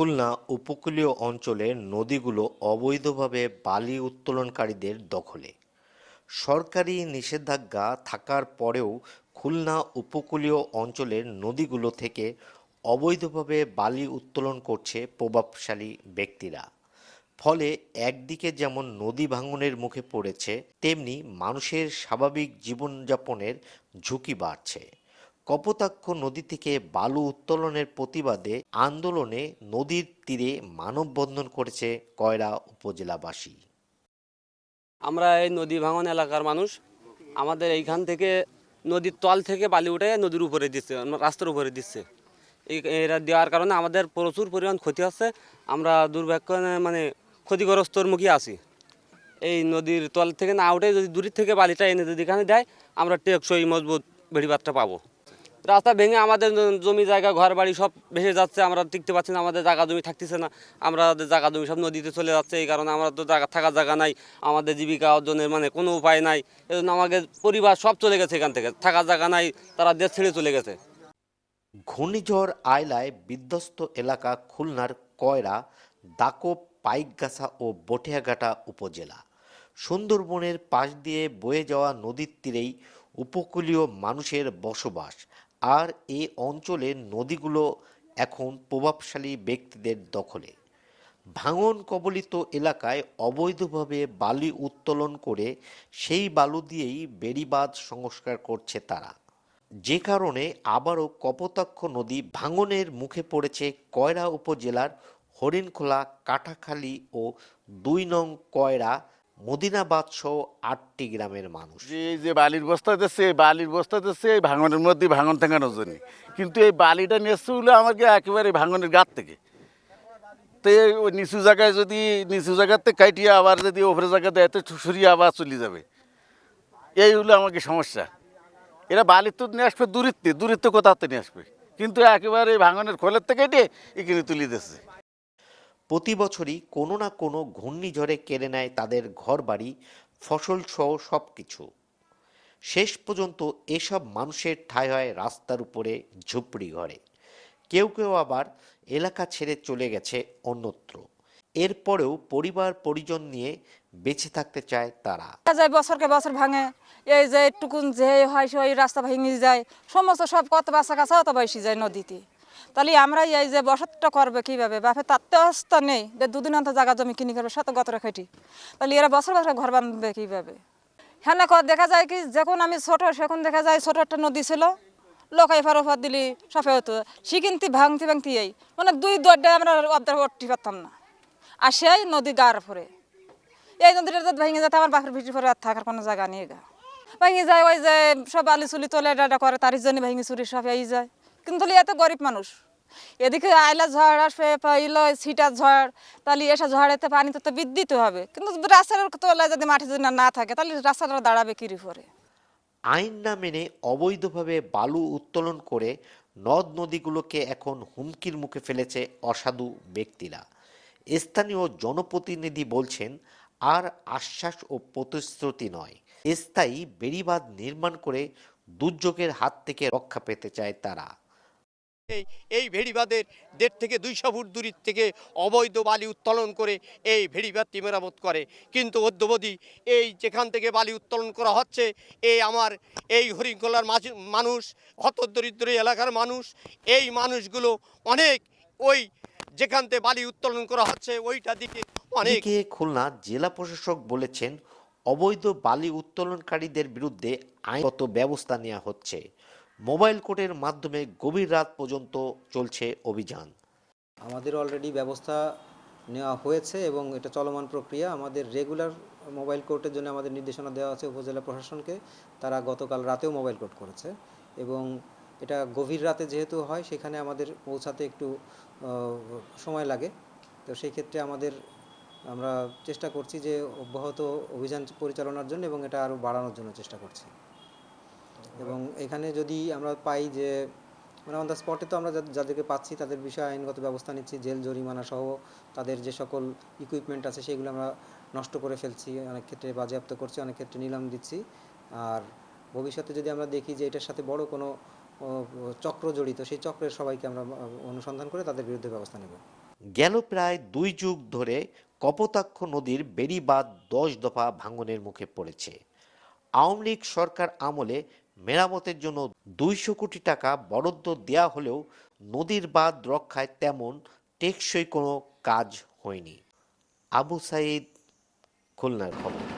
খুলনা উপকূলীয় অঞ্চলের নদীগুলো অবৈধভাবে বালি উত্তোলনকারীদের দখলে। সরকারি নিষেধাজ্ঞা থাকার পরেও খুলনা উপকূলীয় অঞ্চলের নদীগুলো থেকে অবৈধভাবে বালি উত্তোলন করছে প্রভাবশালী ব্যক্তিরা। ফলে একদিকে যেমন নদী ভাঙনের মুখে পড়েছে, তেমনি মানুষের স্বাভাবিক জীবনযাপনের ঝুঁকি বাড়ছে। কপোতাক্ষ নদী থেকে বালু উত্তোলনের প্রতিবাদে আন্দোলনে নদীর তীরে মানববন্ধন করেছে কয়রা উপজেলাবাসী। আমরা এই নদী ভাঙন এলাকার মানুষ। আমাদের এইখান থেকে নদীর তল থেকে বালি উঠে নদীর উপরে দিচ্ছে, রাস্তার উপরে দিচ্ছে। এরা দেওয়ার কারণে আমাদের প্রচুর পরিমাণ ক্ষতি হচ্ছে। আমরা দুর্ভাগ্য মানে ক্ষতিগ্রস্তর মুখে আছি। এই নদীর তল থেকে না উঠে যদি দূরের থেকে বালিটা এনে যদি এখানে দেয়, আমরা টেকসই মজবুত বেড়িবাদটা পাবো। রাস্তা ভেঙে আমাদের জমি জায়গা, ঘর বাড়ি সব ভেসে যাচ্ছে, আমরা টিকতে পারছি না, আমাদের জায়গা জমি থাকতেছে না। আমরা জায়গা জমি সব নদীতে চলে যাচ্ছে, এই কারণে আমরা তো জায়গা, থাকার জায়গা নাই, আমাদের জীবিকা অর্জনের মানে কোনো উপায় নাই, এজন্য আমাদের পরিবার সব চলে গেছে এখান থেকে, থাকার জায়গা নাই, তারা দেশ ছেড়ে চলে গেছে। ঘূর্ণিঝড় আয়লায় বিধ্বস্ত এলাকা খুলনার কয়রা দাকো পাইকগাছা ও বটিয়াঘাটা উপজেলা। সুন্দরবনের পাশ দিয়ে বয়ে যাওয়া নদীর তীরেই উপকূলীয় মানুষের বসবাস। আর এ অঞ্চলের নদীগুলো এখন প্রভাবশালী ব্যক্তিদের দখলে। ভাঙন কবলিত এলাকায় অবৈধভাবে বালি উত্তোলন করে সেই বালু দিয়েই বেড়িবাঁধ সংস্কার করছে তারা। যে কারণে আবারও কপোতাক্ষ নদী ভাঙনের মুখে পড়েছে কয়রা উপজেলার হরিণখোলা কাটাখালী ও দুই নং কয়রা মদিনাবাদ সহ আটটি গ্রামের মানুষ। যে যে বালির বস্তা দিচ্ছে, এই বালির বস্তা দিচ্ছে, এই ভাঙনের মধ্যে ভাঙন ঠেকানোর জন্য। কিন্তু এই বালিটা নিয়ে এসছে হলো আমাকে একেবারে ভাঙনের গাত থেকে। তো ওই নিচু জায়গায় যদি, নিচু জায়গাতে কাটিয়ে আবার যদি ওপরে জায়গা দেয় তো আবার চলে যাবে। এই হলো আমাকে সমস্যা। এরা বালির তো নিয়ে আসবে দূরিত্বে দূরিত্ব কোথাতে নিয়ে আসবে? কিন্তু একেবারে ভাঙনের খোলের থেকে এটে এখানে তুলে দিচ্ছে প্রতি বছরই কোনো না কোনো ঘূর্ণিঝড়ে কেড়ে নেয় তাদের ঘরবাড়ি ফসল সহ সব কিছু শেষ পর্যন্ত এসব মানুষের ঠাঁই হয় রাস্তার উপরে ঝুপড়ি ঘরে। কেউ কেউ আবার এলাকা ছেড়ে চলে গেছে অন্যত্র। এরপরেও পরিবার পরিজন নিয়ে বেঁচে থাকতে চায় তারা। যায় বছরকে বছর ভাঙে, এই যে টুকুন যে হয় সে রাস্তা ভেঙে যায়, সমস্ত সব কত বাসা কাছে অত বয়সী যায় নদীতে। তাহলে আমরা এই যে বসতটা করবে কীভাবে? বাপে তার তো নেই। যে দুদিন অন্তর জায়গা জমি কিনে করবে শত গতরে খেটি তাহলে এরা বছর বছর ঘর বাঁধবে কীভাবে? হ্যাঁ দেখা যায় কি, যখন আমি ছোট, সেখন দেখা যায় ছোট একটা নদী ছিল। লোকাই ফার ওফার দিলি, সফে হতো। সে কিন্তু ভাঙতে ভাঙতে এই। মানে দুই দরডে আমরা অবদার উঠতে পারতাম না। আর সেই নদী গার ফরে এই নদীটা ভেঙে যেতে, আমার বাপের ভিটি ফরে আর থাকার কোনো জায়গা নেই গা। ভেঙে যায়, ওই যে সব আলি চুলি তোলে, এটা করে তার জন্য ভেঙে চুরি সব এই যায়। কিন্তু এত গরিব মানুষ। এদিকে আইলা ঝড় আসবে ইলো ছিটার ঝড়, তাহলে এসে ঝড়েতে পানি তো বিদ্যুৎ হবে। কিন্তু রাস্তার তোলা যদি মাঠে যদি না- থাকে, তাহলে রাস্তাটা দাঁড়াবে কিরি পরে আইন না মেনে অবৈধভাবে বালু উত্তোলন করে নদ নদীগুলোকে এখন হুমকির মুখে ফেলেছে অসাধু ব্যক্তিরা। স্থানীয় জনপ্রতিনিধি বলছেন, আর আশ্বাস ও প্রতিশ্রুতি নয়। স্থায়ী বেড়িবাঁধ নির্মাণ করে দুর্যোগের হাত থেকে রক্ষা পেতে চায় তারা। এই এই ভেড়িবাঁধের দেড় থেকে দুইশো ফুট দূরের থেকে অবৈধ বালি উত্তোলন করে এই ভেড়িবাঁধটি মেরামত করে। কিন্তু অদ্যবধি এই যেখান থেকে বালি উত্তোলন করা হচ্ছে, এই আমার এই হরিঙ্গলার মানুষ হতদরিদ্র এলাকার মানুষ, এই মানুষগুলো অনেক ওই যেখান থেকে বালি উত্তোলন করা হচ্ছে, ওইটা দিকে অনেক খুলনা জেলা প্রশাসক বলেছেন, অবৈধ বালি উত্তোলনকারীদের বিরুদ্ধে আইনগত ব্যবস্থা নেওয়া হচ্ছে। মোবাইল কোর্টের মাধ্যমে গভীর রাত পর্যন্ত চলছে অভিযান। আমাদের অলরেডি ব্যবস্থা নেওয়া হয়েছে এবং এটা চলমান প্রক্রিয়া। আমাদের রেগুলার মোবাইল কোর্টের জন্য আমাদের নির্দেশনা দেওয়া আছে উপজেলা প্রশাসনকে। তারা গতকাল রাতেও মোবাইল কোর্ট করেছে এবং এটা গভীর রাতে যেহেতু হয়, সেখানে আমাদের পৌঁছাতে একটু সময় লাগে। তো সেই ক্ষেত্রে আমাদের, আমরা চেষ্টা করছি যে অব্যাহত অভিযান পরিচালনার জন্য এবং এটা আরও বাড়ানোর জন্য চেষ্টা করছি। এবং এখানে যদি আমরা পাই যে মানে অন দ্য স্পটে তো আমরা যাদেরকে পাচ্ছি তাদের বিষয়ে আইনগত ব্যবস্থা নিচ্ছি, জেল, জরিমানা সহ তাদের যে সকল ইকুইপমেন্ট আছে সেগুলো আমরা নষ্ট করে ফেলছি, অনেক ক্ষেত্রে বাজেয়াপ্ত করছি, অনেক ক্ষেত্রে নিলাম দিচ্ছি। আর ভবিষ্যতে যদি আমরা দেখি যে এটার সাথে বড় কোনো চক্র জড়িত, সেই চক্রের সবাইকে আমরা অনুসন্ধান করে তাদের বিরুদ্ধে ব্যবস্থা নেব। গেল প্রায় দুই যুগ ধরে কপোতাক্ষ নদীর বেড়িবাঁধ দশ দফা ভাঙনের মুখে পড়েছে। আওয়ামী লীগ সরকার আমলে মেরামতের জন্য দুইশো কোটি টাকা বরাদ্দ দেয়া হলেও নদীর বাঁধ রক্ষায় তেমন টেকসই কোনো কাজ হয়নি। আবু সাইদ, খুলনার খবর।